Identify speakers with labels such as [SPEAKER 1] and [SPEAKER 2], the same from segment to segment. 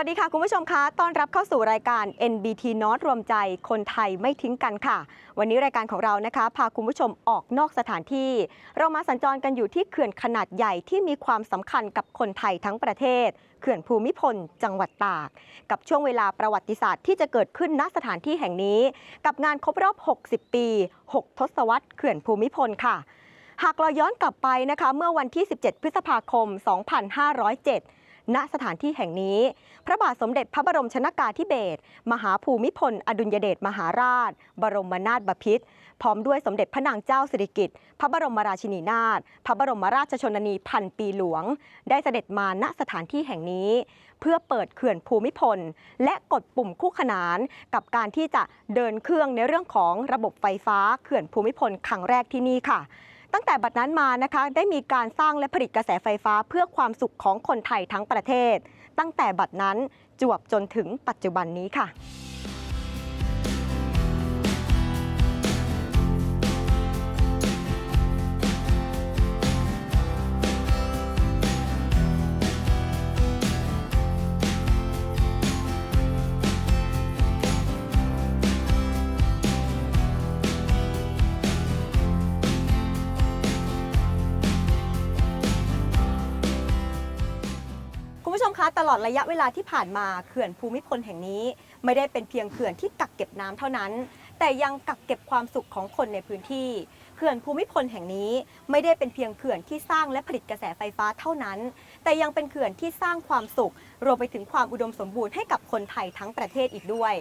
[SPEAKER 1] วัสดีค่ะ คุณผู้ชมคะ ต้อนรับเข้าสู่รายการ NBT North รวมใจคนไทยไม่ทิ้งกันค่ะ วันนี้รายการของเรานะคะ พาคุณผู้ชมออกนอกสถานที่ เรามาสัญจรกันอยู่ที่เขื่อนขนาดใหญ่ที่มีความสำคัญกับคนไทยทั้งประเทศ เขื่อนภูมิพล จังหวัดตาก กับช่วงเวลาประวัติศาสตร์ที่จะเกิดขึ้นณสถานที่แห่งนี้ กับงานครบรอบ 60 ปี 6 ทศวรรษเขื่อนภูมิพลค่ะ หากเราย้อนกลับไปนะคะ เมื่อวันที่ 17 พฤษภาคม 2507 ณสถานที่แห่งนี้ พระบาทสมเด็จพระบรมชนากาธิเบศรมหาภูมิพล อดุลยเดชมหาราช บรมนาถบพิตรพร้อมด้วยสมเด็จพระนางเจ้าสิริกิติ์พระบรมราชินีนาถพระบรมราชชนนีพันปีหลวง ได้เสด็จมาณสถานที่แห่งนี้ เพื่อเปิดเขื่อนภูมิพล และกดปุ่มคู่ขนานกับการที่จะเดินเครื่องในเรื่องของระบบไฟฟ้าเขื่อนภูมิพลครั้งแรกที่นี่ค่ะ ตั้งแต่บัดนั้นมานะคะได้มีการสร้างและผลิตกระแสไฟฟ้าเพื่อความสุขของคนไทยทั้งประเทศ ตั้งแต่บัดนั้นจวบจนถึงปัจจุบันนี้ค่ะ ลอดระยะเวลาที่ผ่านมาเขื่อนภูมิพลแห่งนี้ ไม่ได้เป็นเพียงเขื่อนที่กักเก็บน้ำเท่านั้น แต่ยังกักเก็บความสุขของคนในพื้นที่เขื่อนภูมิพลแห่งนี้ไม่ได้เป็นเพียงเขื่อนที่สร้างและผลิตกระแสไฟฟ้าเท่านั้น แต่ยังเป็นเขื่อนที่สร้างความสุข รวมไปถึงความอุดมสมบูรณ์ให้กับคนไทยทั้งประเทศอีกด้วย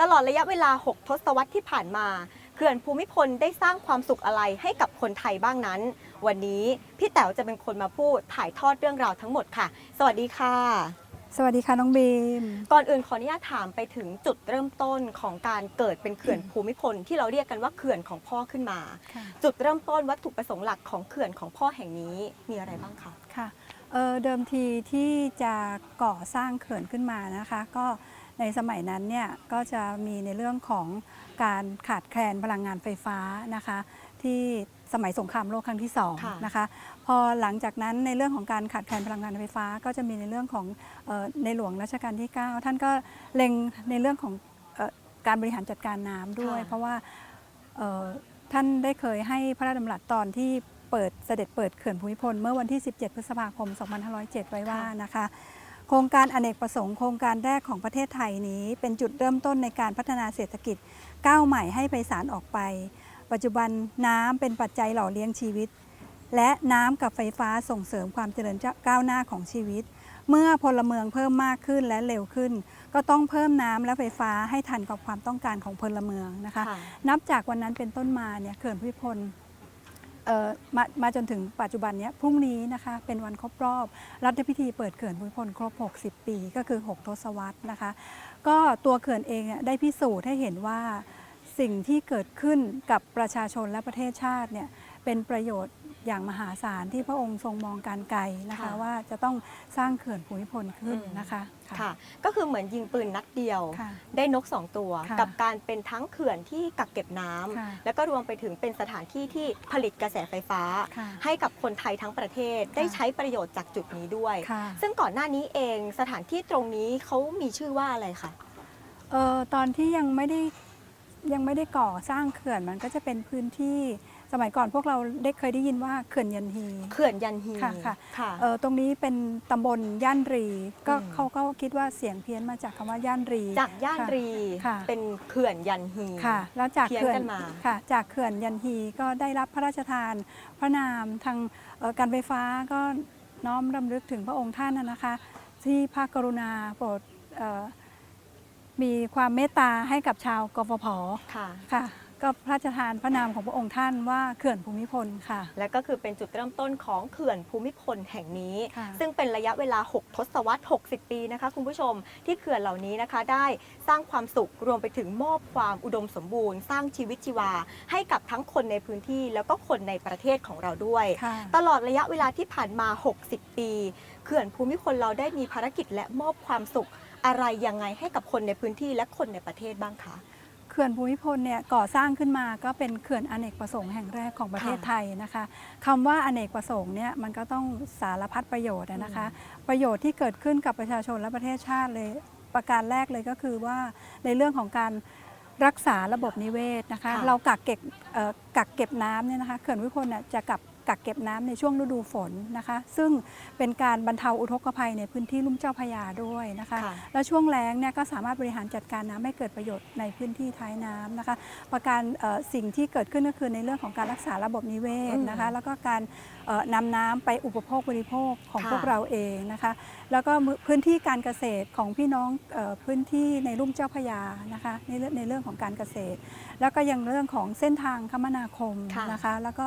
[SPEAKER 1] ตลอดระยะเวลา 6 ทศวรรษที่ผ่านมาเขื่อนภูมิพลได้สร้างความสุขอะไรให้กับคนไทยบ้างนั้น วันนี้พี่แต๋วจะเป็นคนมาพูดถ่ายทอดเรื่องราวทั้งหมดค่ะ สวัสดีค่ะ
[SPEAKER 2] สวัสดีค่ะน้องบีม
[SPEAKER 1] ก่อนอื่นขออนุญาตถามไปถึงจุดเริ่มต้นของการเกิดเป็นเขื่อนภูมิพล ที่เราเรียกกันว่าเขื่อนของพ่อขึ้นมา
[SPEAKER 2] ค่ะ
[SPEAKER 1] จุดเริ่มต้นวัตถุประสงค์หลักของเขื่อนของพ่อแห่งนี้มีอะไรบ้างคะ
[SPEAKER 2] ค่ะเอ่อเดิมทีที่จะก่อสร้างเขื่อนขึ้นมานะคะ ก็ในสมัยนั้นเนี่ยก็จะมีในเรื่องของการขาดแคลนพลังงานไฟฟ้านะคะ ที่ สมัยสงครามโลกครั้งที่สอง
[SPEAKER 1] ค่ะ
[SPEAKER 2] นะคะพอหลังจากนั้นในเรื่องของการขาดแคลนพลังงานไฟฟ้า ก็จะมีในเรื่องของเออในหลวงรัชกาลที่ 9 ท่านก็เล็งในเรื่องของเออการบริหารจัดการน้ำด้วย เพราะว่าเอ่อท่านได้เคยให้พระราชดำรัสตอนที่เปิดเสด็จเปิดเขื่อนภูมิพล เมื่อวันที่ 17 พฤษภาคม 2507 ไว้ว่านะคะโครงการอเนกประสงค์โครงการแรกของประเทศไทยนี้ เป็นจุดเริ่มต้นในการพัฒนาเศรษฐกิจก้าวใหม่ให้ไพศาลออกไป ปัจจุบันน้ำเป็นปัจจัยหล่อเลี้ยงชีวิต และน้ำกับไฟฟ้าส่งเสริมความเจริญก้าวหน้าของชีวิต เมื่อพลเมืองเพิ่มมากขึ้นและเร็วขึ้น ก็ต้องเพิ่มน้ำและไฟฟ้าให้ทันกับความต้องการของพลเมืองนะคะ
[SPEAKER 1] ค่ะ
[SPEAKER 2] นับจากวันนั้นเป็นต้นมาเนี่ยเขื่อนภูมิพลเอ่อมามาจนถึงปัจจุบันเนี้ยพรุ่งนี้นะคะเป็นวันครบรอบ รัฐพิธีเปิดเขื่อนภูมิพลครบ 60 ปี ก็คือ 6 ทศวรรษนะคะ ก็ตัวเขื่อนเองเนี่ยได้พิสูจน์ให้เห็นว่า สิ่งที่เกิดขึ้นกับประชาชนและประเทศชาติเนี่ยเป็นประโยชน์อย่างมหาศาลที่พระองค์ทรงมองการไกลนะคะ
[SPEAKER 1] ค่ะ
[SPEAKER 2] ว่าจะต้องสร้างเขื่อนภูมิพลขึ้น
[SPEAKER 1] อืม
[SPEAKER 2] นะคะ
[SPEAKER 1] ค่ะก็คือเหมือนยิงปืนนัดเดียว
[SPEAKER 2] ค่ะ
[SPEAKER 1] ได้นกสองตัว
[SPEAKER 2] ค่ะ
[SPEAKER 1] กับการเป็นทั้งเขื่อนที่กักเก็บน้ำ
[SPEAKER 2] ค่ะ
[SPEAKER 1] แล้วก็รวมไปถึงเป็นสถานที่ที่ผลิตกระแสไฟฟ้า
[SPEAKER 2] ค่ะ
[SPEAKER 1] ให้กับคนไทยทั้งประเทศได้ใช้ประโยชน์จากจุดนี้ด้วย
[SPEAKER 2] ค่ะ
[SPEAKER 1] ซึ่งก่อนหน้านี้เองสถานที่ตรงนี้เขามีชื่อว่าอะไรคะ
[SPEAKER 2] เอ่อตอนที่ยังไม่ได้ ยังไม่ได้ก่อสร้างเขื่อนมันก็จะเป็นพื้นที่สมัยก่อนพวกเราได้เคยได้ยินว่าเขื่อนยันฮี
[SPEAKER 1] เขื่อนยันฮี
[SPEAKER 2] ค่ะค่ะ
[SPEAKER 1] ค่ะ
[SPEAKER 2] เอ่อตรงนี้เป็นตำบลย่านรี ก็
[SPEAKER 1] อืม
[SPEAKER 2] เขาก็คิดว่าเสียงเพี้ยนมาจากคำว่าย่านรี
[SPEAKER 1] จากย่านรี
[SPEAKER 2] ค่ะ
[SPEAKER 1] เป็นเขื่อนยันฮี
[SPEAKER 2] ค่ะ แล้วจาก
[SPEAKER 1] เพี้ยน
[SPEAKER 2] เขื่อน
[SPEAKER 1] กันมา
[SPEAKER 2] ค่ะ จากเขื่อนยันฮีก็ได้รับพระราชทาน พระนามทางเอ่อการไฟฟ้าก็น้อมรำลึกถึงพระองค์ท่านนะนะคะ ที่พระกรุณาโปรดเอ่อ มีความเมตตาให้กับชาวกฟผ
[SPEAKER 1] ค่ะ
[SPEAKER 2] ค่ะ ก็พระราชทานพระนามของพระองค์ท่านว่าเขื่อนภูมิพลค่ะ
[SPEAKER 1] และก็คือเป็นจุดเริ่มต้นของเขื่อนภูมิพลแห่งนี้
[SPEAKER 2] ค่ะ
[SPEAKER 1] ซึ่งเป็นระยะเวลา 6 ทศวรรษ 60 ปีนะคะ คุณผู้ชมที่เขื่อนเหล่านี้นะคะ ได้สร้างความสุขรวมไปถึงมอบความอุดมสมบูรณ์ สร้างชีวิตชีวา ให้กับทั้งคนในพื้นที่ แล้วก็คนในประเทศของเราด้วย
[SPEAKER 2] ค่ะ
[SPEAKER 1] ตลอดระยะเวลาที่ผ่านมา 60 ปี เขื่อนภูมิพลเราได้มีภารกิจและมอบความสุข อะไรยังไงให้กับคนในพื้นที่และคนในประเทศบ้างคะ
[SPEAKER 2] คืขื่อนภูมิพลเนี่ยก่อสร้างขึ้นมาก็เป็นเขื่อนอเนกประสงค์แห่งแรกของประเทศ
[SPEAKER 1] ค่ะ
[SPEAKER 2] ไทยนะคะคำว่าอเนกประสงค์เนี่ยมันก็ต้องสารพัดประโยชน์อะนะคะ ประโยชน์ที่เกิดขึ้นกับประชาชนและประเทศชาติเลยประการแรกเลยก็คือว่าในเรื่องของการรักษาระบบนิเวศนะคะ
[SPEAKER 1] ค่ะ
[SPEAKER 2] เรากักเก็บเอ่อกักเก็บน้ำเนี่ยนะคะเขื่อนภูมิพลเนี่ยจะกับกักเก็บน้ำในช่วงฤดูฝนนะคะ ซึ่งเป็นการบรรเทาอุทกภัยในพื้นที่ลุ่มเจ้าพระยาด้วยนะคะ
[SPEAKER 1] ค่ะ
[SPEAKER 2] แล้วช่วงแล้งเนี่ยก็สามารถบริหารจัดการน้ำให้เกิดประโยชน์ในพื้นที่ท้ายน้ำนะคะ ประการเอ่อสิ่งที่เกิดขึ้นก็คือในเรื่องของการรักษาระบบนิเวศนะคะ แล้วก็การเอ่อ นำน้ำไปอุปโภคบริโภคของ
[SPEAKER 1] ค่ะ
[SPEAKER 2] พวกเราเองนะคะ แล้วก็พื้นที่การเกษตรของพี่น้องเออพื้นที่ในลุ่มเจ้าพระยานะคะในเรื่องในเรื่องของการเกษตร แล้วก็ยังเรื่องของเส้นทางคมนาคม
[SPEAKER 1] ค่ะ
[SPEAKER 2] นะคะ แล้วก็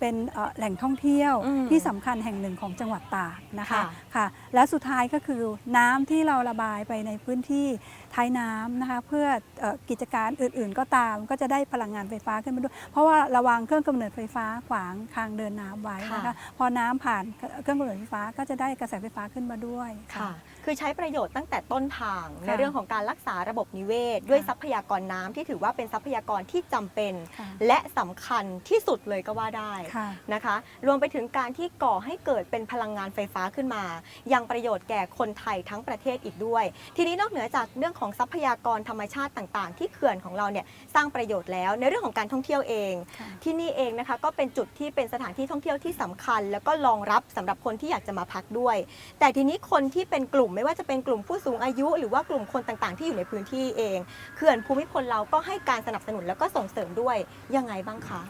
[SPEAKER 2] เป็นเอ่อแหล่งท่องเที่ยว
[SPEAKER 1] อืม
[SPEAKER 2] ที่สำคัญแห่งหนึ่งของจังหวัดตากนะคะ
[SPEAKER 1] ค่ะ
[SPEAKER 2] ค่ะและสุดท้ายก็คือน้ำที่เราระบายไปในพื้นที่ ท้ายน้ำนะคะเพื่อเออกิจการอื่นๆ ก็ตามก็จะได้พลังงานไฟฟ้าขึ้นมาด้วย เพราะว่าระวางเครื่องกำเนิดไฟฟ้าขวางทางเดินน้ำไว้นะคะ
[SPEAKER 1] ค่ะ
[SPEAKER 2] พอน้ำผ่านเครื่องกำเนิดไฟฟ้าก็จะได้กระแสไฟฟ้าขึ้นมาด้วย
[SPEAKER 1] ค่ะ คือใช้ประโยชน์ตั้งแต่ต้นทางใน
[SPEAKER 2] ค่ะ
[SPEAKER 1] เรื่องของการรักษาระบบนิเวศ ด้วย
[SPEAKER 2] ค่ะ
[SPEAKER 1] ทรัพยากรน้ำที่ถือว่าเป็นทรัพยากรที่จำเป็น
[SPEAKER 2] ค่ะ
[SPEAKER 1] และสำคัญที่สุดเลยก็ว่าได้
[SPEAKER 2] ค่ะ
[SPEAKER 1] นะคะ รวมไปถึงการที่ก่อให้เกิดเป็นพลังงานไฟฟ้าขึ้นมา ยังประโยชน์แก่คนไทยทั้งประเทศอีกด้วย ทีนี้นอกเหนือจากเรื่องของทรัพยากรธรรมชาติต่าง ๆ ที่เขื่อนของเราเนี่ยสร้างประโยชน์แล้ว ในเรื่องของการท่องเที่ยวเอง
[SPEAKER 2] ค่ะ
[SPEAKER 1] ที่นี่เองนะคะก็เป็นจุดที่เป็นสถานที่ท่องเที่ยวที่สำคัญ แล้วก็รองรับสำหรับคนที่อยากจะมาพักด้วย แต่ทีนี้คนที่เป็นกลุ่มไม่ว่าจะเป็นกลุ่มผู้สูงอายุ หรือว่ากลุ่มคนต่างๆ ที่อยู่ในพื้นที่เองเขื่อนภูมิพลเราก็ให้การสนับสนุนแล้วก็ส่งเสริมด้วยยังไงบ้างคะ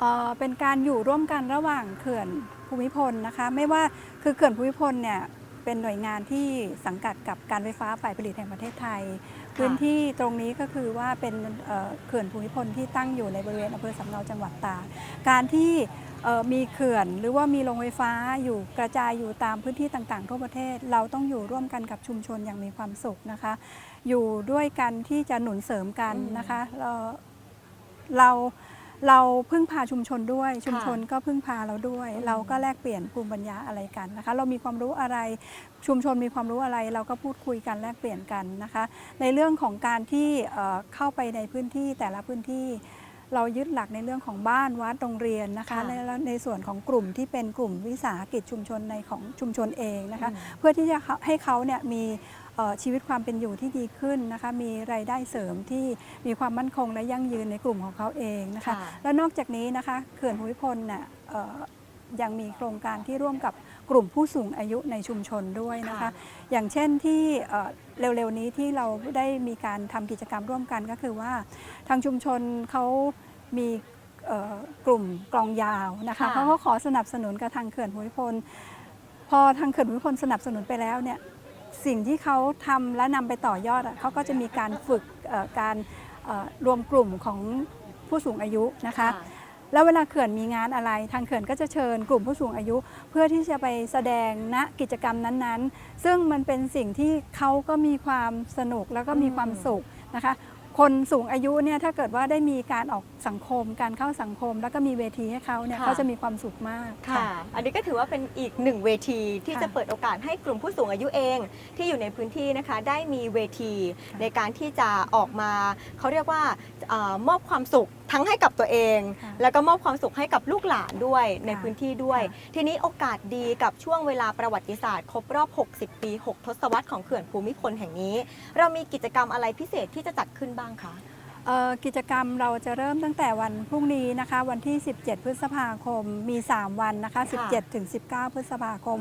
[SPEAKER 2] เอ่อเป็นการอยู่ร่วมกันระหว่างเขื่อนภูมิพลนะคะ ไม่ว่าคือเขื่อนภูมิพลเนี่ยเป็นหน่วยงานที่สังกัดกับการไฟฟ้าฝ่ายผลิตแห่งประเทศไทย พื้นที่ตรงนี้ก็คือว่าเป็นเอ่อเขื่อนภูมิพลที่ตั้งอยู่ในบริเวณอำเภอสำเนาจังหวัดตากการที่เอ่อ มีเขื่อนหรือว่ามีโรงไฟฟ้าอยู่กระจายอยู่ตามพื้นที่ต่างๆ ทั่วประเทศ เราต้องอยู่ร่วมกันกับชุมชนอย่างมีความสุขนะคะ อยู่ด้วยกันที่จะหนุนเสริมกันนะคะเราเราเราพึ่งพาชุมชนด้วยชุมชนก็พึ่งพาเราด้วย เราก็แลกเปลี่ยนภูมิปัญญาอะไรกันนะคะ เรามีความรู้อะไรชุมชนมีความรู้อะไร เราก็พูดคุยกันแลกเปลี่ยนกันนะคะ ในเรื่องของการที่เอ่อเข้าไปในพื้นที่แต่ละพื้นที่ เรายึดหลักในเรื่องของบ้านวัดโรงเรียนนะคะ
[SPEAKER 1] ค่ะ
[SPEAKER 2] ในในส่วนของกลุ่มที่เป็นกลุ่มวิสาหกิจชุมชนในของชุมชนเองนะคะ
[SPEAKER 1] อืม
[SPEAKER 2] เพื่อที่จะให้เขาเนี่ยมีเอ่อชีวิตความเป็นอยู่ที่ดีขึ้นนะคะ มีรายได้เสริมที่มีความมั่นคงและยั่งยืนในกลุ่มของเขาเองนะคะ
[SPEAKER 1] ค่ะ
[SPEAKER 2] และนอกจากนี้นะคะเขื่อนภูมิพลเนี่ยเอ่อยังมีโครงการที่ร่วมกับ กลุ่มผู้สูงอายุในชุมชนด้วยนะคะ
[SPEAKER 1] ค่ะ
[SPEAKER 2] อย่างเช่นที่เอ่อเร็วๆนี้ที่เราได้มีการทำกิจกรรมร่วมกันก็คือว่า ทางชุมชนเขามีเอ่อกลุ่มกลองยาวนะคะ
[SPEAKER 1] ค่ะ
[SPEAKER 2] เขาก็ขอสนับสนุนกับทางเขื่อนภูมิพล พอทางเขื่อนภูมิพลสนับสนุนไปแล้วเนี่ยสิ่งที่เขาทำและนำไปต่อยอดอะเขาก็จะมีการฝึกเอ่อการเอ่อรวมกลุ่มของผู้สูงอายุนะคะ แล้วเวลาเขื่อนมีงานอะไร ทางเขื่อนก็จะเชิญกลุ่มผู้สูงอายุ เพื่อที่จะไปแสดงณกิจกรรมนั้นๆ ซึ่งมันเป็นสิ่งที่เขาก็มีความสนุกแล้วก็มีความสุขนะคะ คนสูงอายุเนี่ยถ้าเกิดว่าได้มีการออกสังคม การเข้าสังคม แล้วก็มีเวทีให้เขาเนี่ย
[SPEAKER 1] ค่ะ
[SPEAKER 2] เขาจะมีความสุขมาก
[SPEAKER 1] ค่ะ อันนี้ก็ถือว่าเป็นอีกหนึ่งเวทีที่
[SPEAKER 2] ค่ะ
[SPEAKER 1] จะเปิดโอกาสให้กลุ่มผู้สูงอายุเอง ที่อยู่ในพื้นที่นะคะได้มีเวที
[SPEAKER 2] ค่ะ
[SPEAKER 1] ในการที่จะออกมาเขาเรียกว่าเออมอบความสุขทั้งให้กับตัวเอง
[SPEAKER 2] ค่ะ
[SPEAKER 1] แล้วก็มอบความสุขให้กับลูกหลานด้วยใน
[SPEAKER 2] ค่ะ
[SPEAKER 1] พื้นที่ด้วย
[SPEAKER 2] ค่ะ
[SPEAKER 1] ทีนี้โอกาสดีกับช่วงเวลาประวัติศาสตร์ ครบรอบ 60 ปี 6 ทศวรรษของเขื่อนภูมิพลแห่งนี้ เรามีกิจกรรมอะไรพิเศษที่จะจัดขึ้นบ้างคะ
[SPEAKER 2] เอ่อกิจกรรมเราจะเริ่มตั้งแต่วันพรุ่งนี้นะคะ วันที่ 17 พฤษภาคมมี 3 วันนะคะ17 ถึง 19 พฤษภาคม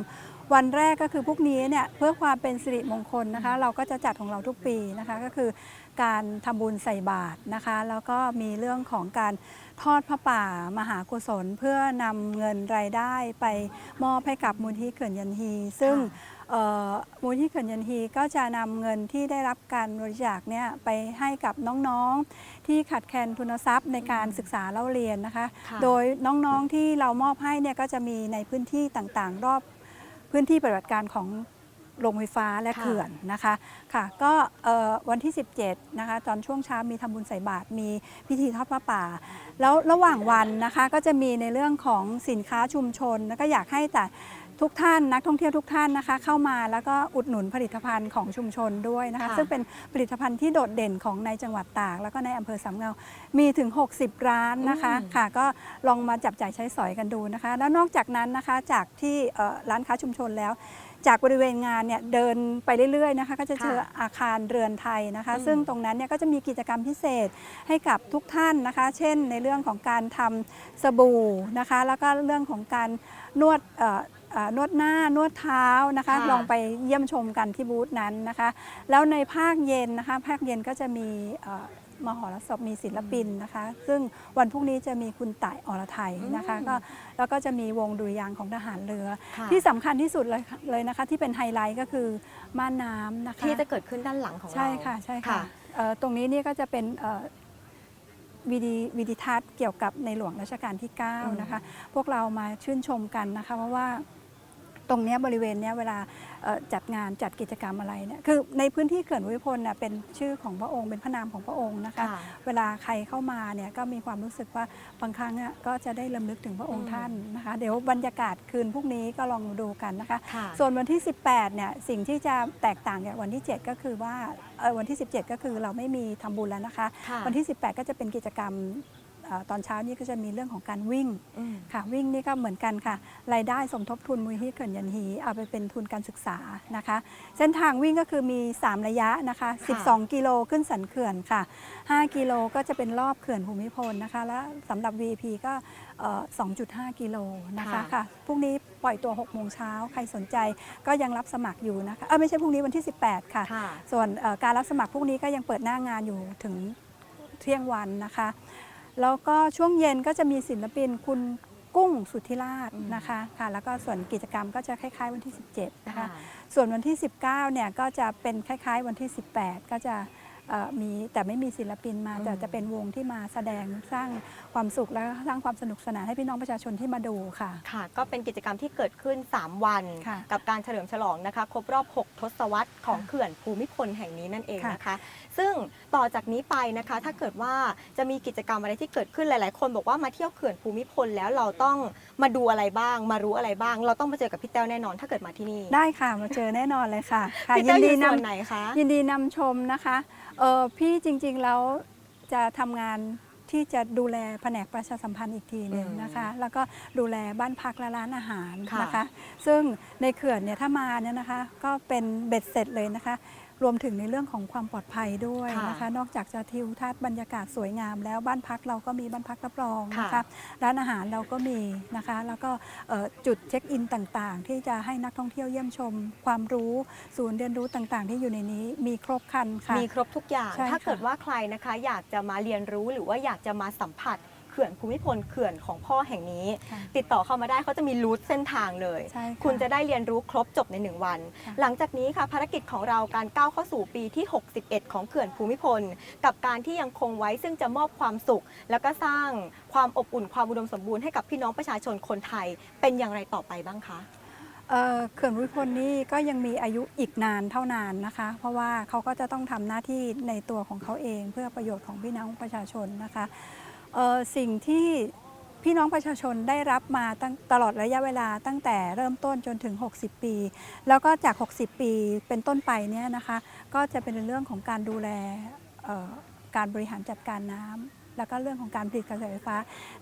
[SPEAKER 2] วันแรกก็คือพรุ่งนี้เนี่ยเพื่อความเป็นสิริมงคลนะคะ เราก็จะจัดของเราทุกปีนะคะก็คือ การทำบุญใส่บาตรนะคะ แล้วก็มีเรื่องของการทอดพระป่ามหากุศล เพื่อนำเงินรายได้ไปมอบให้กับมูลที่เขื่อนยันฮี ซึ่งเอ่อมูลที่เขื่อนยันฮีก็จะนำเงินที่ได้รับการบริจาคเนี่ยไปให้กับน้องๆ ที่ขาดแคลนทุนทรัพย์ในการศึกษาเล่าเรียนนะคะ
[SPEAKER 1] ค่ะ
[SPEAKER 2] โดยน้องๆที่เรามอบให้เนี่ยก็จะมีในพื้นที่ต่างๆ รอบพื้นที่ปฏิบัติการของ โรงไฟฟ้าและ
[SPEAKER 1] ค่ะ
[SPEAKER 2] เขื่อนนะคะค่ะก็เอ่อวันที่ 17นะคะตอนช่วงเช้ามีทำบุญใส่บาตรมีพิธีทอดพระป่า แล้วระหว่างวันนะคะก็จะมีในเรื่องของสินค้าชุมชน แล้วก็อยากให้แต่ทุกท่านนักท่องเที่ยวทุกท่านนะคะ เข้ามาแล้วก็อุดหนุนผลิตภัณฑ์ของชุมชนด้วยนะคะ
[SPEAKER 1] ค่ะ
[SPEAKER 2] ซึ่งเป็นผลิตภัณฑ์ที่โดดเด่นของในจังหวัดตาก แล้วก็ในอำเภอสามเงา มีถึง 60 ร้านนะคะ
[SPEAKER 1] อืม
[SPEAKER 2] ค่ะ ก็ลองมาจับจ่ายใช้สอยกันดูนะคะ แล้วนอกจากนั้นนะคะจากที่เอ่อร้านค้าชุมชนแล้ว จากบริเวณงานเนี่ยเดินไปเรื่อยๆนะคะก็จะเจออาคารเรือนไทยนะคะ
[SPEAKER 1] อืม
[SPEAKER 2] ซึ่งตรงนั้นเนี่ยก็จะมีกิจกรรมพิเศษให้กับทุกท่านนะคะ เช่น ในเรื่องของการทำสบู่นะคะ แล้วก็เรื่องของการนวดเอ่อเอ่อนวดหน้านวดเท้านะคะ
[SPEAKER 1] ค่ะ
[SPEAKER 2] ลองไปเยี่ยมชมกันที่บูธนั้นนะคะ แล้วในภาคเย็นนะคะ ภาคเย็นก็จะมีเอ่อ มหรสพมีศิลปินนะคะ ซึ่งวันพรุ่งนี้จะมีคุณต่ายอรไทยนะคะ
[SPEAKER 1] อืม
[SPEAKER 2] ก็แล้วก็จะมีวงดุริยางค์ของทหารเรือ
[SPEAKER 1] ค่ะ
[SPEAKER 2] ที่สำคัญที่สุดเลยค่ะเลยนะคะ ที่เป็นไฮไลท์ก็คือม่านน้ำนะคะ
[SPEAKER 1] ที่จะเกิดขึ้นด้านหลังของเรา
[SPEAKER 2] ใช่ค่ะใช่ค่ะ
[SPEAKER 1] ค่ะ
[SPEAKER 2] เอ่อตรงนี้เนี่ยก็จะเป็นเอ่อวิดีวิดิทัศน์เกี่ยวกับในหลวงรัชกาลที่
[SPEAKER 1] อืม
[SPEAKER 2] 9นะคะ พวกเรามาชื่นชมกันนะคะ เพราะว่าตรงเนี้ยบริเวณเนี้ยเวลาเอ่อ จัดงานจัดกิจกรรมอะไรเนี่ยคือในพื้นที่เขื่อนภูมิพลน่ะเป็นชื่อของพระองค์เป็นพระนามของพระองค์นะคะ
[SPEAKER 1] ค่ะ
[SPEAKER 2] เวลาใครเข้ามาเนี่ยก็มีความรู้สึกว่าบางครั้งอะก็จะได้ลำลึกถึงพระองค์
[SPEAKER 1] อืม
[SPEAKER 2] ท่านนะคะ เดี๋ยวบรรยากาศคืนพรุ่งนี้ก็ลองดูกันนะคะ
[SPEAKER 1] ค่ะ
[SPEAKER 2] ส่วนวันที่ 18เนี่ยสิ่งที่จะแตกต่างจากวันที่ 7 ก็คือว่าเอ่อวันที่ 17 ก็คือเราไม่มีทำบุญแล้วนะคะ
[SPEAKER 1] ค่ะ
[SPEAKER 2] วันที่ 18 ก็จะเป็นกิจกรรมเอ่อ ตอนเช้านี้ก็จะมีเรื่องของการวิ่ง
[SPEAKER 1] อืม
[SPEAKER 2] ค่ะวิ่งนี่ก็เหมือนกันค่ะ รายได้สมทบทุนมูลที่เขื่อนยันฮีเอาไปเป็นทุนการศึกษานะคะ เส้นทางวิ่งก็คือมี 3 ระยะนะคะ
[SPEAKER 1] ค่ะ
[SPEAKER 2] 12 กิโลขึ้นสันเขื่อนค่ะ 5 กิโลก็จะเป็นรอบเขื่อนภูมิพลนะคะ และสำหรับ VIP ก็เอ่อ2.5 กิโลนะคะค่ะพรุ่งนี้ปล่อยตัว 6 โมงเช้าใครสนใจก็ยังรับสมัครอยู่นะคะเออไม่ใช่พรุ่งนี้วันที่ 18 ค่ะ
[SPEAKER 1] ค่ะ
[SPEAKER 2] ส่วนเอ่อการรับสมัครพรุ่งนี้ก็ยังเปิดหน้างานอยู่ถึงเที่ยงวันนะคะ แล้วก็ช่วงเย็นก็จะมีศิลปินคุณกุ้งสุทธิราช
[SPEAKER 1] อืม
[SPEAKER 2] นะคะค่ะแล้วก็ส่วนกิจกรรมก็จะคล้ายๆวันที่ 17นะคะ
[SPEAKER 1] ค่ะ
[SPEAKER 2] ส่วนวันที่ 19เนี่ยก็จะเป็นคล้ายๆวันที่ 18 ก็จะเอ่อ มีแต่ไม่มีศิลปินมา
[SPEAKER 1] อืม
[SPEAKER 2] แต่จะเป็นวงที่มาแสดงสร้างความสุขและสร้างความสนุกสนานให้พี่น้องประชาชนที่มาดูค่ะ
[SPEAKER 1] ค่ะ ก็เป็นกิจกรรมที่เกิดขึ้น 3 วัน
[SPEAKER 2] ค่ะ
[SPEAKER 1] กับการเฉลิมฉลองนะคะครบรอบ 6 ทศวรรษของเขื่อนภูมิพลแห่งนี้นั่นเอง
[SPEAKER 2] ค่ะ
[SPEAKER 1] นะคะ ซึ่งต่อจากนี้ไปนะคะ ถ้าเกิดว่าจะมีกิจกรรมอะไรที่เกิดขึ้นหลายๆ คนบอกว่ามาเที่ยวเขื่อนภูมิพลแล้วเราต้องมาดูอะไรบ้าง มารู้อะไรบ้าง เราต้องมาเจอกับพี่แต้วแน่นอนถ้าเกิดมาที่นี่
[SPEAKER 2] ได้ค่ะมาเจอแน่นอนเลยค่ะค่ะ
[SPEAKER 1] พี่
[SPEAKER 2] ยิ
[SPEAKER 1] แต้วนอ
[SPEAKER 2] ดี
[SPEAKER 1] ยู่ส่วน
[SPEAKER 2] นำ
[SPEAKER 1] ไหนคะ
[SPEAKER 2] ยินดีนำชมนะคะเออพี่จริงๆแล้วจะทำงานที่จะดูแลแผนกประชาสัมพันธ์อีกทีหนึ่ง
[SPEAKER 1] อืม
[SPEAKER 2] นะคะ แล้วก็ดูแลบ้านพักและร้านอาหาร
[SPEAKER 1] ค่ะ
[SPEAKER 2] นะคะ ซึ่งในเขื่อนเนี่ยถ้ามาเนี่ยนะคะ ก็เป็นเบ็ดเสร็จเลยนะคะ รวมถึงในเรื่องของความปลอดภัยด้วยนะคะ นอกจากจะทิวทัศน์บรรยากาศสวยงาม แล้วบ้านพักเราก็มีบ้านพักรับรองนะคะ
[SPEAKER 1] ค่ะ
[SPEAKER 2] ร้านอาหารเราก็มีนะคะ แล้วก็เอ่อจุดเช็คอินต่างๆ ที่จะให้นักท่องเที่ยวเยี่ยมชม ความรู้ศูนย์เรียนรู้ต่างๆ ที่อยู่ในนี้มีครบครันค่ะ
[SPEAKER 1] มีครบทุกอย่าง
[SPEAKER 2] ใช่ค่ะ
[SPEAKER 1] ถ้าเกิดว่าใครนะคะ อยากจะมาเรียนรู้หรือว่าอยากจะมาสัมผัส เขื่อนภูมิพลเขื่อนของพ่อแห่งนี้
[SPEAKER 2] ค่ะ
[SPEAKER 1] ติดต่อเข้ามาได้เขาจะมีรูทเส้นทางเลย
[SPEAKER 2] ใช่ค่ะ
[SPEAKER 1] คุณจะได้เรียนรู้ครบจบในหนึ่งวัน
[SPEAKER 2] ค่ะ
[SPEAKER 1] หลังจากนี้ค่ะภารกิจของเราการก้าวเข้าสู่ปีที่ 61 ของเขื่อนภูมิพล กับการที่ยังคงไว้ซึ่งจะมอบความสุข แล้วก็สร้างความอบอุ่นความอุดมสมบูรณ์ให้กับพี่น้องประชาชนคนไทย เป็นอย่างไรต่อไปบ้างคะ
[SPEAKER 2] เอ่อเขื่อนภูมิพลนี่ก็ยังมีอายุอีกนานเท่านานนะคะ เพราะว่าเขาก็จะต้องทำหน้าที่ในตัวของเขาเองเพื่อประโยชน์ของพี่น้องประชาชนนะคะเอ่อ สิ่งที่พี่น้องประชาชนได้รับมาตั้งตลอดระยะเวลาตั้งแต่เริ่มต้นจนถึง 60 ปี แล้วก็จาก 60 ปีเป็นต้นไปเนี่ยนะคะ ก็จะเป็นเรื่องของการดูแลการบริหารจัดการน้ำ แล้วก็เรื่องของการผลิตกระแสไฟฟ้า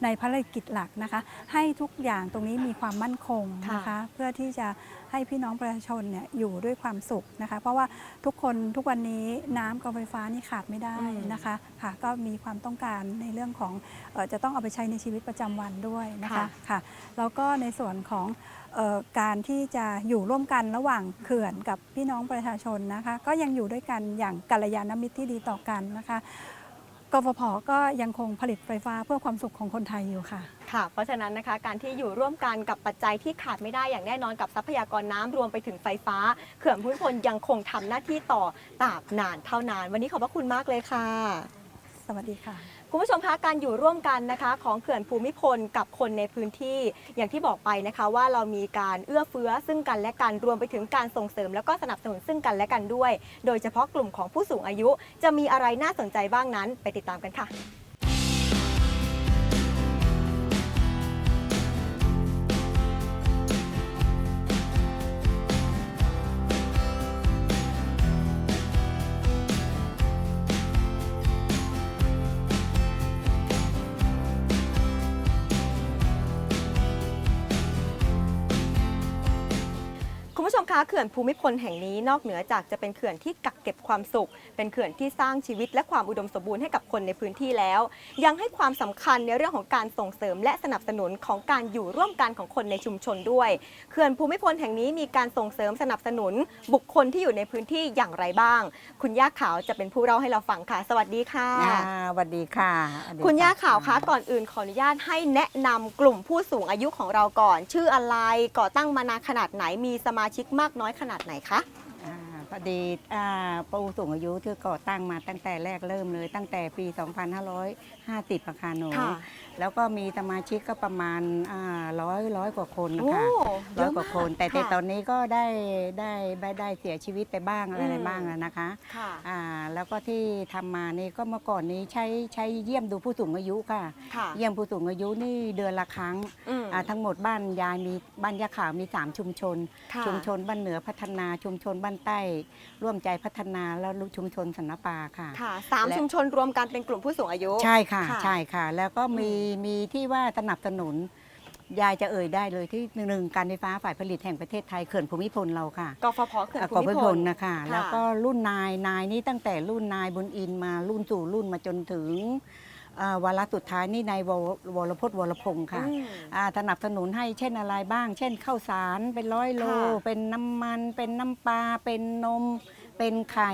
[SPEAKER 2] ในภารกิจหลักนะคะ ให้ทุกอย่างตรงนี้มีความมั่นคงนะคะ
[SPEAKER 1] ค่ะ
[SPEAKER 2] เพื่อที่จะให้พี่น้องประชาชนเนี่ยอยู่ด้วยความสุขนะคะ เพราะว่าทุกคนทุกวันนี้น้ำกับไฟฟ้านี่ขาดไม่ได้นะคะค่ะก็มีความต้องการในเรื่องของเออจะต้องเอาไปใช้ในชีวิตประจำวันด้วยนะคะ
[SPEAKER 1] ค่ะ
[SPEAKER 2] ค่ะแล้วก็ในส่วนของเอ่อการที่จะอยู่ร่วมกันระหว่างเขื่อนกับพี่น้องประชาชนนะคะ ก็ยังอยู่ด้วยกันอย่างกัลยาณมิตรที่ดีต่อกันนะคะ กฟผก็ยังคงผลิตไฟฟ้าเพื่อความสุขของคนไทยอยู่ค่ะ
[SPEAKER 1] ค่ะ เพราะฉะนั้นนะคะการที่อยู่ร่วมกันกับปัจจัยที่ขาดไม่ได้อย่างแน่นอนกับทรัพยากรน้ำรวมไปถึงไฟฟ้า เขื่อนภูมิพลยังคงทำหน้าที่ต่อตราบนานเท่านาน วันนี้ขอบพระคุณมากเลยค่ะ
[SPEAKER 2] สวัสดีค่ะ
[SPEAKER 1] คุณผู้ชมคะการอยู่ร่วมกันนะคะของเขื่อนภูมิพลกับคนในพื้นที่อย่างที่บอกไปนะคะว่าเรามีการเอื้อเฟื้อซึ่งกันและกันรวมไปถึงการส่งเสริม แล้วก็สนับสนุนซึ่งกันและกันด้วย โดยเฉพาะกลุ่มของผู้สูงอายุ จะมีอะไรน่าสนใจบ้างนั้นไปติดตามกันค่ะ คะเขื่อนภูมิพลแห่งนี้นอกเหนือจากจะเป็นเขื่อนที่กักเก็บความสุข เป็นเขื่อนที่สร้างชีวิตและความอุดมสมบูรณ์ให้กับคนในพื้นที่แล้ว ยังให้ความสำคัญในเรื่องของการส่งเสริม และสนับสนุนของการอยู่ร่วมกันของคนในชุมชนด้วย เขื่อนภูมิพลแห่งนี้มีการส่งเสริมสนับสนุน บุคคลที่อยู่ในพื้นที่อย่างไรบ้าง คุณย่าขาวจะเป็นผู้เล่าให้เราฟังค่ะ สวัสดีค่ะ
[SPEAKER 3] อ่าสวัสดีค่ะสวัสดี
[SPEAKER 1] คุณย่าะขาวคะก่อนอื่นขออนุญาตให้แนะนำกลุ่มผู้สูงอายุของเราก่อน ชื่ออะไรก่อตั้งมานานขนาดไหนมีสมาชิกมากน้อยขนาดไหนคะ
[SPEAKER 3] พอดีอ่าผู้สูงอายุที่ก่อตั้งมาตั้งแต่แรกเริ่มเลย ตั้งแต่ปี 2550ประคาหนู
[SPEAKER 1] ค่ะ
[SPEAKER 3] แล้วก็มีสมาชิกก็ประมาณร้อยร้อยกว่าคนนะ
[SPEAKER 1] โอ้
[SPEAKER 3] คะ
[SPEAKER 1] เย
[SPEAKER 3] ร้อย
[SPEAKER 1] อะ
[SPEAKER 3] กว่าคน
[SPEAKER 1] มาก
[SPEAKER 3] แต่แต่
[SPEAKER 1] ค่ะ
[SPEAKER 3] ตอนนี้ก็ได้ได้ได้ได้เสียชีวิตไปบ้างอะไร
[SPEAKER 1] อืม
[SPEAKER 3] บ้างอะนะคะ
[SPEAKER 1] ค่ะ
[SPEAKER 3] อ่าแล้วก็ที่ทำมานี่ก็เมื่อก่อนนี้ใช้ใช้เยี่ยมดูผู้สูงอายุค่ะ
[SPEAKER 1] ค่ะ
[SPEAKER 3] เยี่ยมผู้สูงอายุนี่เดือนละครั้ง
[SPEAKER 1] อืม
[SPEAKER 3] อ่าทั้งหมดบ้านยายมีบ้านยาขาวมี 3 ชุมชน
[SPEAKER 1] ค่ะ
[SPEAKER 3] ชุมชนบ้านเหนือพัฒนาชุมชนบ้านใต้ร่วมใจพัฒนาแล้วชุมชนสันนปาค่ะ
[SPEAKER 1] ค่ะสาม
[SPEAKER 3] และ
[SPEAKER 1] ชุมชนรวมกันเป็นกลุ่มผู้สูงอายุ
[SPEAKER 3] ใช่ค่ะ
[SPEAKER 1] ค่ะ
[SPEAKER 3] ใช่ค่ะ แล้วก็มี
[SPEAKER 1] อืม
[SPEAKER 3] มีที่ว่าสนับสนุนยายจะเอ่ยได้เลยที่หนึ่งการไฟฟ้าฝ่ายผลิตแห่งประเทศไทยเขื่อนภูมิพลเราค่ะ
[SPEAKER 1] กฟผเขื่อน
[SPEAKER 3] อะ
[SPEAKER 1] ภู
[SPEAKER 3] ขอบพ
[SPEAKER 1] มิ
[SPEAKER 3] ระ
[SPEAKER 1] พ
[SPEAKER 3] พ
[SPEAKER 1] ล
[SPEAKER 3] ลนะคะ
[SPEAKER 1] ค่ะ
[SPEAKER 3] แล้วก็รุ่นนายนายนี่ตั้งแต่รุ่นนายบุญอินมารุ่นสู่รุ่นมาจนถึงอ่า วาระสุดท้ายนี่นายวรวรพจน์วรพงศ์ค่ะ
[SPEAKER 1] อืม
[SPEAKER 3] อ่าสนับสนุนให้เช่นอะไรบ้าง เช่นข้าวสารเป็นร้อยโล
[SPEAKER 1] ค่ะ
[SPEAKER 3] เป็นน้ำมัน เป็นน้ำปลาเป็นนม เป็นไข่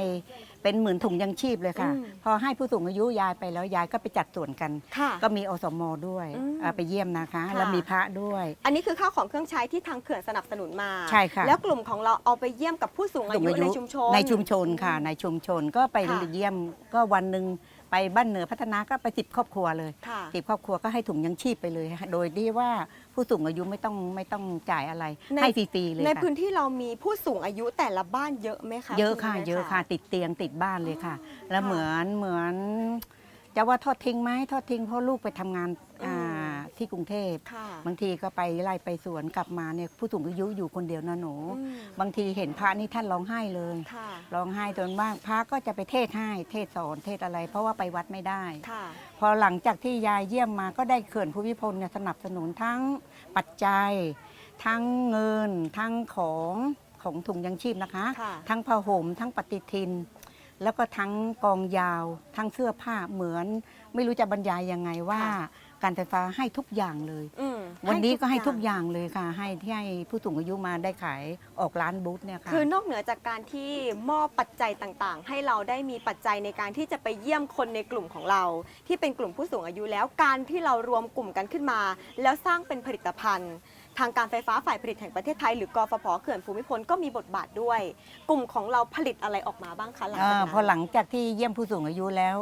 [SPEAKER 3] เป็นเหมือนถุงยังชีพเลยค่ะ
[SPEAKER 1] อืม
[SPEAKER 3] พอให้ผู้สูงอายุยายไปแล้วยายก็ไปจัดส่วนกัน
[SPEAKER 1] ค่ะ
[SPEAKER 3] ก็มีอสมด้วย
[SPEAKER 1] อืม
[SPEAKER 3] อ่าไปเยี่ยมนะคะ
[SPEAKER 1] ค่ะ
[SPEAKER 3] แล้วมีพระด้วย
[SPEAKER 1] อันนี้คือข้าวของเครื่องใช้ที่ทางเขื่อนสนับสนุนมา
[SPEAKER 3] ใช่ค่ะ
[SPEAKER 1] แล้วกลุ่มของเราเอาไปเยี่ยมกับผู้สูงอายุในชุมชน
[SPEAKER 3] ในชุมชนค่ะ
[SPEAKER 1] อืม
[SPEAKER 3] ในชุมชนก็ไป
[SPEAKER 1] ค่ะ
[SPEAKER 3] เยี่ยมก็วันหนึ่ง ไปบ้านเหนือพัฒนาก็ไปสิบครอบครัวเลย
[SPEAKER 1] ค่ะ
[SPEAKER 3] สิบครอบครัวก็ให้ถุงยังชีพไปเลยโดยที่ว่าผู้สูงอายุไม่ต้องไม่ต้องจ่ายอะไร
[SPEAKER 1] ใน
[SPEAKER 3] ให้ฟรีๆเลย
[SPEAKER 1] ใน
[SPEAKER 3] ค่ะ
[SPEAKER 1] พื้นที่เรามีผู้สูงอายุแต่ละบ้านเยอะไหมคะ
[SPEAKER 3] เยอะค่ะ
[SPEAKER 1] ณแม่
[SPEAKER 3] เยอะค่ะ ติดเตียงติดบ้านเลยค่ะ แล้ว
[SPEAKER 1] ค่ะ
[SPEAKER 3] เหมือนเหมือนจะว่าทอดทิ้งไหมทอดทิ้งเพราะลูกไปทำงาน
[SPEAKER 1] อืม
[SPEAKER 3] อ่า ที่กรุงเทพ
[SPEAKER 1] ค่ะ
[SPEAKER 3] บางทีก็ไปไล่ไปสวนกลับมาเนี่ยผู้สูงอายุอยู่คนเดียวนะหนู
[SPEAKER 1] อืม
[SPEAKER 3] บางทีเห็นพระนี่ท่านร้องไห้เลย
[SPEAKER 1] ค่ะ
[SPEAKER 3] ร้องไห้จนว่างพระก็จะไปเทศให้เทศสอนเทศอะไร เพราะว่าไปวัดไม่ได้
[SPEAKER 1] ค่ะ
[SPEAKER 3] พอหลังจากที่ยายเยี่ยมมาก็ได้เขื่อนภูมิพลเนี่ยสนับสนุนทั้งปัจจัย ทั้งเงิน ทั้งของของถุงยังชีพนะคะ
[SPEAKER 1] ค่ะ
[SPEAKER 3] ทั้งผ้าห่มทั้งปฏิทิน แล้วก็ทั้งกองยาว ทั้งเสื้อผ้าเหมือน ไม่รู้จะบรรยายยังไงว่า
[SPEAKER 1] ค่ะ
[SPEAKER 3] การไฟฟ้าให้ทุกอย่างเลย
[SPEAKER 1] อืม
[SPEAKER 3] วันนี้ก็ให้ทุกอย่างเลยค่ะ ให้ที่ให้ผู้สูงอายุมาได้ขายออกร้านบูธเนี่ยค่ะ
[SPEAKER 1] คือนอกเหนือจากการที่มอบปัจจัยต่างๆ ให้เราได้มีปัจจัยในการที่จะไปเยี่ยมคนในกลุ่มของเรา ที่เป็นกลุ่มผู้สูงอายุแล้วการที่เรารวมกลุ่มกันขึ้นมา แล้วสร้างเป็นผลิตภัณฑ์ ทางการไฟฟ้าฝ่ายผลิตแห่งประเทศไทยหรือกฟผเขื่อนภูมิพลก็มีบทบาทด้วย กลุ่มของเราผลิตอะไรออกมาบ้างคะหลัง
[SPEAKER 3] เอ่
[SPEAKER 1] จาก
[SPEAKER 3] อ
[SPEAKER 1] นั้น
[SPEAKER 3] พอหลังจากที่เยี่ยมผู้สูงอายุแล้ว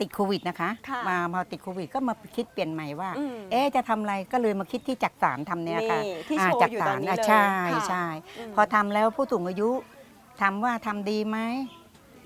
[SPEAKER 3] ติดโควิดนะคะ
[SPEAKER 1] ค่ะ
[SPEAKER 3] มาพอติดโควิดก็มาคิดเปลี่ยนใหม่ว่า
[SPEAKER 1] อืม
[SPEAKER 3] เอ๊ะจะทำอะไรก็เลยมาคิดที่จักสารทำเนี่ยค่ะ
[SPEAKER 1] นี่ที่าโชว์
[SPEAKER 3] จัก
[SPEAKER 1] อยู่
[SPEAKER 3] สา
[SPEAKER 1] ตอน
[SPEAKER 3] ร
[SPEAKER 1] นี้
[SPEAKER 3] อะ
[SPEAKER 1] เลย
[SPEAKER 3] ใช่
[SPEAKER 1] ค่ะ
[SPEAKER 3] ใช่
[SPEAKER 1] ม
[SPEAKER 3] พอทำแล้วผู้สูงอายุทำว่าทำดีไหม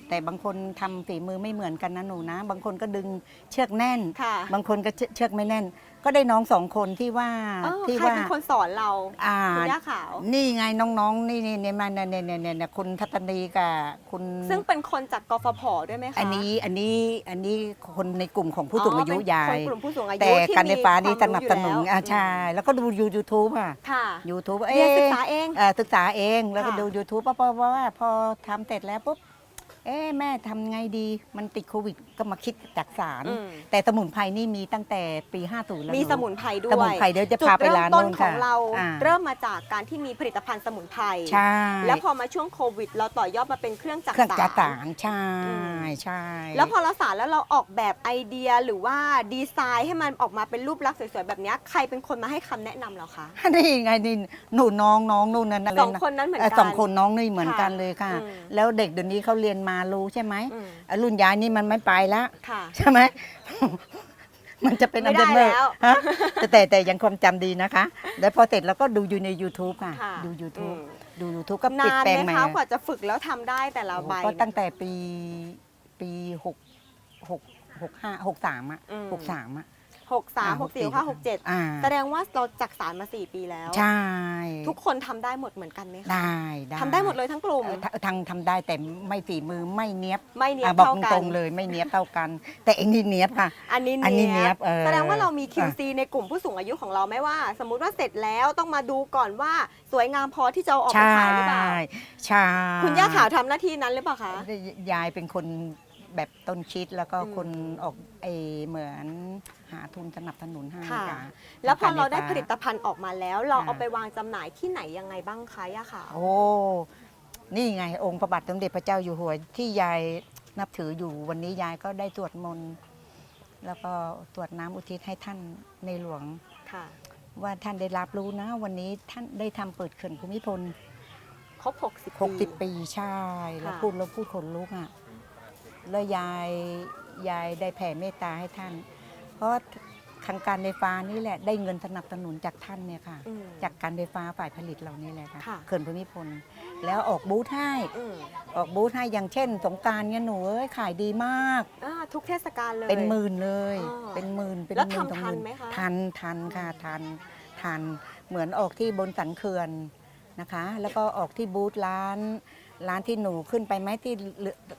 [SPEAKER 3] แต่บางคนทำฝีมือไม่เหมือนกันนะหนูนะ บางคนก็ดึงเชือกแน่น
[SPEAKER 1] ค่ะ
[SPEAKER 3] บางคนก็เชืเชือกไม่แน่น ก็ได้น้องสองคนที่ว่า
[SPEAKER 1] เออ
[SPEAKER 3] ที่
[SPEAKER 1] ใคร
[SPEAKER 3] ว่า
[SPEAKER 1] เป็นคนสอนเรา
[SPEAKER 3] อ่า
[SPEAKER 1] คุณย่าขาว
[SPEAKER 3] นี่ไงน้องๆ นี่นี่เนี่ยมาเนี่ยเนี่ยเนี่ยเนี่ยคุณทัตนีกับคุณ
[SPEAKER 1] ซึ่งเป็นคนจากกฟผด้วยไหมคะ
[SPEAKER 3] อันนี้อันนี้อันนี้คนในกลุ่มของผู้สูงอายุ
[SPEAKER 1] เป็น
[SPEAKER 3] ยา
[SPEAKER 1] คน
[SPEAKER 3] ย
[SPEAKER 1] กลุ่มผู้สูงอายุ
[SPEAKER 3] แต่
[SPEAKER 1] ที่
[SPEAKER 3] การไฟฟ้านี่
[SPEAKER 1] มี
[SPEAKER 3] ส
[SPEAKER 1] ควม
[SPEAKER 3] นับ
[SPEAKER 1] รู้
[SPEAKER 3] สนุน
[SPEAKER 1] ยู่แล้ว
[SPEAKER 3] อ่าใช่แล้วก็ดูยูทูบอะ
[SPEAKER 1] ค่ะ
[SPEAKER 3] ยูทูบ
[SPEAKER 1] เรียนศึกษาเอง
[SPEAKER 3] ศึกษาเองแล้วก็
[SPEAKER 1] ค่ะ
[SPEAKER 3] ดู YouTube เพราะเพราะว่าพอทำเสร็จแล้วปุ๊บ เอ๊ะแม่ทำไงดีมันติดโควิด ก็มาคิดจากสาร
[SPEAKER 1] อืม
[SPEAKER 3] แต่สมุนไพรนี่มีตั้งแต่ปี50แล้ว
[SPEAKER 1] มี
[SPEAKER 3] ห
[SPEAKER 1] สมุนไพรด้ว
[SPEAKER 3] ส
[SPEAKER 1] ย
[SPEAKER 3] มุนไพรเดี๋ยวจะ
[SPEAKER 1] จุด
[SPEAKER 3] พาไป
[SPEAKER 1] เริ่ม
[SPEAKER 3] ร้าน
[SPEAKER 1] ต้น
[SPEAKER 3] โน่น
[SPEAKER 1] ขอ
[SPEAKER 3] ค่ะ
[SPEAKER 1] งเรา
[SPEAKER 3] อ่
[SPEAKER 1] เริ่มมาจากการที่มีผลิตภัณฑ์สมุนไพร
[SPEAKER 3] ใช่
[SPEAKER 1] แล้วพอมาช่วงโควิด เราต่อยอดมาเป็นเครื่องจัก
[SPEAKER 3] เครื่องจักร
[SPEAKER 1] สา
[SPEAKER 3] สารรใช่
[SPEAKER 1] อืม
[SPEAKER 3] ใช่
[SPEAKER 1] แล้วพอเราสารแล้วเราออกแบบไอเดียหรือว่าดีไซน์ให้มันออกมาเป็นรูปลักษณ์สวยๆแบบเนี้ยใครเป็นคนมาให้คำแนะนำเราคะ
[SPEAKER 3] นี่ไงนี่หนูน้องน้องนู่นนั่นอะไร
[SPEAKER 1] สองคนนั้นเหมือนกัน
[SPEAKER 3] สองคนน้องนี่เหมือนกัน
[SPEAKER 1] ค่ะ
[SPEAKER 3] เลยค่ะ
[SPEAKER 1] อืม
[SPEAKER 3] แล้วเด็กเดี๋ยวนี้เขาเรียนมารู้ใช่ไหม
[SPEAKER 1] อืม
[SPEAKER 3] อะรุ่นยายนี่มันไม่ไปแล้ว
[SPEAKER 1] ค่ะ
[SPEAKER 3] ใช่ไหม มันจะเป็น
[SPEAKER 1] ไม่
[SPEAKER 3] อัล
[SPEAKER 1] ได้
[SPEAKER 3] ไซเมอร์
[SPEAKER 1] แล้ว
[SPEAKER 3] ฮะแต่แต่แต่ยังความจำดีนะคะ แล้วพอเสร็จแล้วก็ดูอยู่ใน YouTube ค่ะ
[SPEAKER 1] ค่ะ
[SPEAKER 3] ดู
[SPEAKER 1] อื
[SPEAKER 3] YouTube
[SPEAKER 1] ม
[SPEAKER 3] ดู YouTube ก็ปิด
[SPEAKER 1] นาน
[SPEAKER 3] แปลง
[SPEAKER 1] ไหม
[SPEAKER 3] ใหม่
[SPEAKER 1] คะกว่าจะฝึกแล้วทำได้แต่ละ
[SPEAKER 3] โอ้โห
[SPEAKER 1] ใบ
[SPEAKER 3] ก็ตั้งแต่ปีปีหกหกหกห้าหกสามอะ
[SPEAKER 1] อืม
[SPEAKER 3] หกสามอะ
[SPEAKER 1] 63 64 65 67
[SPEAKER 3] อ่า
[SPEAKER 1] แสดงว่าเราจักสารมา4ปีแล้ว
[SPEAKER 3] ใช่
[SPEAKER 1] ทุกคนทำได้หมดเหมือนกันไหมคะ
[SPEAKER 3] ได้ได้
[SPEAKER 1] ทำได้หมดเลยทั้งกลุ่ม
[SPEAKER 3] เออททางทำได้แต่ไม่ฝีมือไม่เนี้ยบ
[SPEAKER 1] ไม่เนียบ
[SPEAKER 3] อะบอก
[SPEAKER 1] เท่ากั
[SPEAKER 3] ตร
[SPEAKER 1] น
[SPEAKER 3] งๆเลยไม่เนี้ยบเท่ากัน แต่เองนี่เนี้ยบค่ะ
[SPEAKER 1] อันนี้
[SPEAKER 3] อันนี้เนี
[SPEAKER 1] เนี
[SPEAKER 3] ย
[SPEAKER 1] ย
[SPEAKER 3] บบเออ
[SPEAKER 1] แสดงว่าเรามี
[SPEAKER 3] อะ
[SPEAKER 1] QC ในกลุ่มผู้สูงอายุของเราไหมว่า สมมุติว่าเสร็จแล้วต้องมาดูก่อนว่าสวยงามพอที่จะเอาออกไป
[SPEAKER 3] ใช่
[SPEAKER 1] ขายหรือเปล่า
[SPEAKER 3] ใช่
[SPEAKER 1] คุณย่าขาวทำหน้าที่นั้นหรือเปล่าคะ
[SPEAKER 3] ยายเป็นคน แบบต้นคิดแล้วก็
[SPEAKER 1] อืม
[SPEAKER 3] คนออกไอเหมือนหาทุนสนับสนุนให้
[SPEAKER 1] ค่ะ
[SPEAKER 3] จ้ะ
[SPEAKER 1] แล้วพอเราได้
[SPEAKER 3] ทงก
[SPEAKER 1] ผลิตภัณฑ์ออกมาแล้ว เรา
[SPEAKER 3] ค่ะ
[SPEAKER 1] เอาไปวางจำหน่ายที่ไหนยังไงบ้างคะย่าขาว
[SPEAKER 3] โอ้ นี่ไงองค์พระบาทสมเด็จพระเจ้าอยู่หัวที่ยายนับถืออยู่วันนี้ยายก็ได้สวดมนต์แล้วก็ตรวจน้ำอุทิศให้ท่านในหลวง
[SPEAKER 1] ค่ะ
[SPEAKER 3] ว่าท่านได้รับรู้นะ วันนี้ท่านได้ทำเปิดเขื่อนภูมิพล
[SPEAKER 1] ครบ60
[SPEAKER 3] 60 ปีใช่ แล้ว
[SPEAKER 1] ค่ะ
[SPEAKER 3] พูดแล้วพูดขนลุกอะ แล้วยายยายได้แผ่เมตตาให้ท่าน เพราะทางการไฟฟ้านี่แหละได้เงินสนับสนุนจากท่านเนี่ยค่ะ
[SPEAKER 1] อืม
[SPEAKER 3] จากการไฟฟ้าฝ่ายผลิตเรานี่แหละค่ะ
[SPEAKER 1] ค่ะ
[SPEAKER 3] เขื่อนภูมิพล แล้วออกบูธให้
[SPEAKER 1] อืม
[SPEAKER 3] ออกบูธให้อย่างเช่น สงกรารเนี่ยหนูเอ้ยขายดีมาก
[SPEAKER 1] อ่าทุกเทศกาลเลย
[SPEAKER 3] เป็นหมื่นเลย
[SPEAKER 1] อ๋อ
[SPEAKER 3] เป็นหมื่นเป็น
[SPEAKER 1] แล้ว
[SPEAKER 3] หมื่น
[SPEAKER 1] ทำ
[SPEAKER 3] ต่อ
[SPEAKER 1] ทัน
[SPEAKER 3] มื่
[SPEAKER 1] ไหมคะ
[SPEAKER 3] ทันทันค่ะทันทันเหมือนออกที่บนสันเขื่อนนะคะ แล้วก็ออกที่บูธร้าน ร้านที่หนูขึ้นไปไหมที่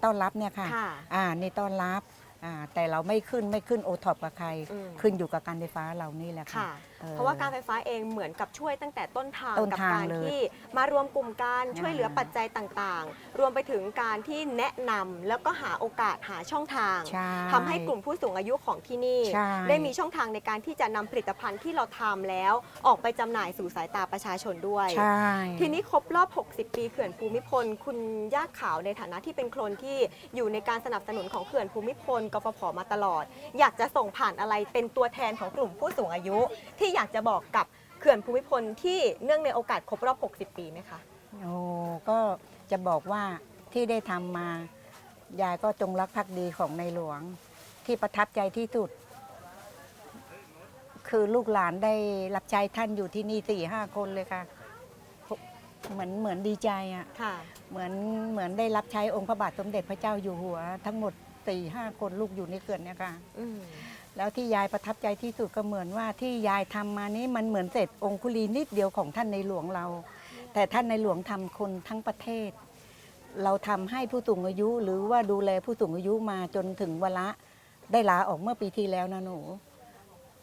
[SPEAKER 3] ต้อนรับเนี่ยค่ะ
[SPEAKER 1] ค่ะ
[SPEAKER 3] อ่านี่ต้อนรับอ่าแต่เราไม่ขึ้นไม่ขึ้นโอท็อปกับใคร
[SPEAKER 1] อืม
[SPEAKER 3] ขึ้นอยู่กับการไฟฟ้าเรานี่แหละค่ะ
[SPEAKER 1] ค่ะ
[SPEAKER 3] ออ
[SPEAKER 1] เพราะว่าการไฟฟ้าเองเหมือนกับช่วยตั้งแต่ต้นทาง
[SPEAKER 3] ต้น
[SPEAKER 1] กับ
[SPEAKER 3] ทาง
[SPEAKER 1] การ
[SPEAKER 3] เลย
[SPEAKER 1] ที่มารวมกลุ่มกัน
[SPEAKER 3] อ่า
[SPEAKER 1] ช่วยเหลือปัจจัยต่างๆ รวมไปถึงการที่แนะนำแล้วก็หาโอกาสหาช่องทาง
[SPEAKER 3] ใช่
[SPEAKER 1] ทำให้กลุ่มผู้สูงอายุของที่นี่
[SPEAKER 3] ใช่
[SPEAKER 1] ได้มีช่องทางในการที่จะนำผลิตภัณฑ์ที่เราทำแล้ว ออกไปจำหน่ายสู่สายตาประชาชนด้วย
[SPEAKER 3] ใช่
[SPEAKER 1] ทีนี้ครบรอบ 60 ปีเขื่อนภูมิพล คุณย่าขาวในฐานะที่เป็นโคลนที่อยู่ในการสนับสนุนของเขื่อนภูมิพลกฟผมาตลอด อยากจะส่งผ่านอะไรเป็นตัวแทนของกลุ่มผู้สูงอายุ ที่อยากจะบอกกับเขื่อนภูมิพลที่เนื่องในโอกาสครบรอบ 60 ปีไหมคะ
[SPEAKER 3] โอ้ก็จะบอกว่าที่ได้ทำมายายก็จงรักภักดีของในหลวง ที่ประทับใจที่สุด คือลูกหลานได้รับใช้ท่านอยู่ที่นี่สี่ห้าคนเลยค่ะ เหมือนเหมือนดีใจอะ
[SPEAKER 1] ค่ะ
[SPEAKER 3] เหมือนเหมือนได้รับใช้องค์พระบาทสมเด็จพระเจ้าอยู่หัว ทั้งหมดสี่ห้าคนลูกอยู่ในเขื่อนเนี่ยค่ะ
[SPEAKER 1] อืม
[SPEAKER 3] แล้วที่ยายประทับใจที่สุดก็เหมือนว่าที่ยายทำมานี้มันเหมือนเสร็จองคุลีนิดเดียวของท่านในหลวงเรา แต่ท่านในหลวงทำคนทั้งประเทศ เราทำให้ผู้สูงอายุหรือว่าดูแลผู้สูงอายุมาจนถึงเวลาได้ลาออกเมื่อปีที่แล้วนะหนู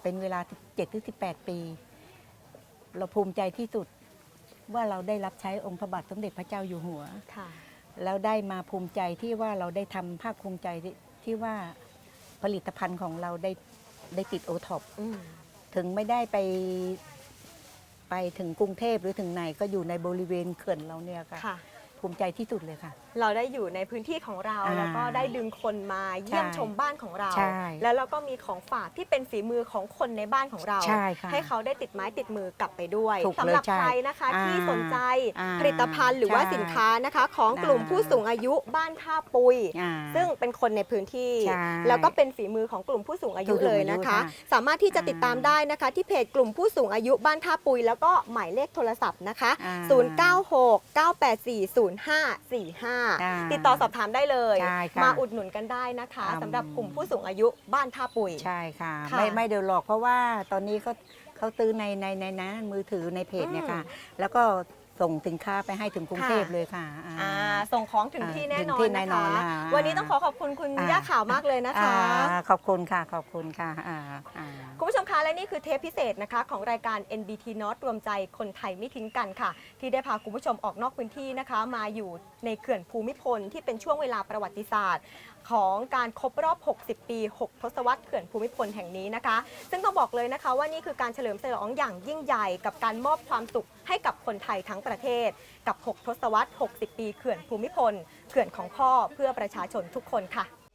[SPEAKER 3] เป็นเวลา7ถึง18 ปี เราภูมิใจที่สุดว่าเราได้รับใช้องค์พระบาทสมเด็จพระเจ้าอยู่หัว
[SPEAKER 1] ค่ะ
[SPEAKER 3] แล้วได้มาภูมิใจที่ว่าเราได้ทำภาคภูมิใจที่ที่ว่า ผลิตภัณฑ์ของเราได้ได้ติดโอท็อป
[SPEAKER 1] อืม
[SPEAKER 3] ถึงไม่ได้ไปไปถึงกรุงเทพหรือถึงไหนก็อยู่ในบริเวณเขื่อนเราเนี่ยค่ะ
[SPEAKER 1] ค่ะ
[SPEAKER 3] ภูมิใจที่สุดเลยค่ะ
[SPEAKER 1] เราได้อยู่ในพื้นที่ของเรา
[SPEAKER 3] อ่า
[SPEAKER 1] แล้วก็ได้ดึงคนมาเยี่ยม
[SPEAKER 3] ใช่
[SPEAKER 1] ชมบ้านของเรา
[SPEAKER 3] ใช่
[SPEAKER 1] แล้วเราก็มีของฝากที่เป็นฝีมือของคนในบ้านของเรา
[SPEAKER 3] ใช่ค่ะ
[SPEAKER 1] ให้เขาได้ติดไม้ติดมือกลับไปด้วย
[SPEAKER 3] ถูกเลย
[SPEAKER 1] สำหรับ
[SPEAKER 3] ใช่
[SPEAKER 1] ใครนะคะ
[SPEAKER 3] อ่า
[SPEAKER 1] ที่สนใจ
[SPEAKER 3] อ่า
[SPEAKER 1] ผลิตภัณฑ์หรือว่า
[SPEAKER 3] ใช่
[SPEAKER 1] สินค้านะคะ ของกลุ่ม
[SPEAKER 3] อ่า
[SPEAKER 1] ผู้สูงอายุบ้านท่าปุย
[SPEAKER 3] อ่า
[SPEAKER 1] ซึ่งเป็นคนในพื้นที่
[SPEAKER 3] ใช่
[SPEAKER 1] แล้วก็เป็นฝีมือของกลุ่มผู้สูงอายุ
[SPEAKER 3] ผู้สูง
[SPEAKER 1] เลย
[SPEAKER 3] อายุ
[SPEAKER 1] นะคะ
[SPEAKER 3] ค่ะ
[SPEAKER 1] สามารถที่จะติดตามได้นะคะ ที่เพจกลุ่มผู้สูงอายุบ้านท่าปุย แล้วก็หมายเลขโทรศัพท์นะคะ
[SPEAKER 3] อ่
[SPEAKER 1] 096 984 0545
[SPEAKER 3] อ่า
[SPEAKER 1] ติดต่อสอบถามได้เลย
[SPEAKER 3] ใช่ค่ะ
[SPEAKER 1] มาอุดหนุนกันได้นะคะ
[SPEAKER 3] อืม
[SPEAKER 1] สำหรับกลุ่มผู้สูงอายุบ้านท่าปุย
[SPEAKER 3] ใช่ค่ะ
[SPEAKER 1] ค่ะ
[SPEAKER 3] ไม่ไม่เดือดหรอกเพราะว่าตอนนี้เขาเขาซื้อในในในนะมือถือในเพจเนี่ยค่ะ แล้วก็ ส่งสินค้าไปให้ถึงกรุงเทพ
[SPEAKER 1] ค่ะ
[SPEAKER 3] เลยค่ะอ่า
[SPEAKER 1] อ่าส่งของถึง
[SPEAKER 3] อ่า
[SPEAKER 1] ที่แน่นอ
[SPEAKER 3] ถึ
[SPEAKER 1] น
[SPEAKER 3] งที่แน่
[SPEAKER 1] นะ
[SPEAKER 3] นอ
[SPEAKER 1] คะ
[SPEAKER 3] นค่ะ
[SPEAKER 1] วันนี้ต้องขอขอบคุณคุณ
[SPEAKER 3] อ่า
[SPEAKER 1] ย่าขาวมากเลยนะคะ
[SPEAKER 3] อ่าขอบคุณค่ะ ขอบคุณค่ะอ่าอ่า
[SPEAKER 1] คุณผู้ชมคะและนี่คือเทปพิเศษนะคะของรายการ NBT North รวมใจคนไทยไม่ทิ้งกันค่ะ ที่ได้พาคุณผู้ชมออกนอกพื้นที่นะคะ มาอยู่ในเขื่อนภูมิพลที่เป็นช่วงเวลาประวัติศาสตร์ ของการครบรอบ 60 ปี 6 ทศวรรษเขื่อนภูมิพลแห่งนี้นะคะ ซึ่งต้องบอกเลยนะคะว่านี่คือการเฉลิมฉลองอย่างยิ่งใหญ่กับการมอบความสุขให้กับคนไทยทั้งประเทศ กับ 6 ทศวรรษ 60 ปีเขื่อนภูมิพล เขื่อนของพ่อเพื่อประชาชนทุกคนค่ะ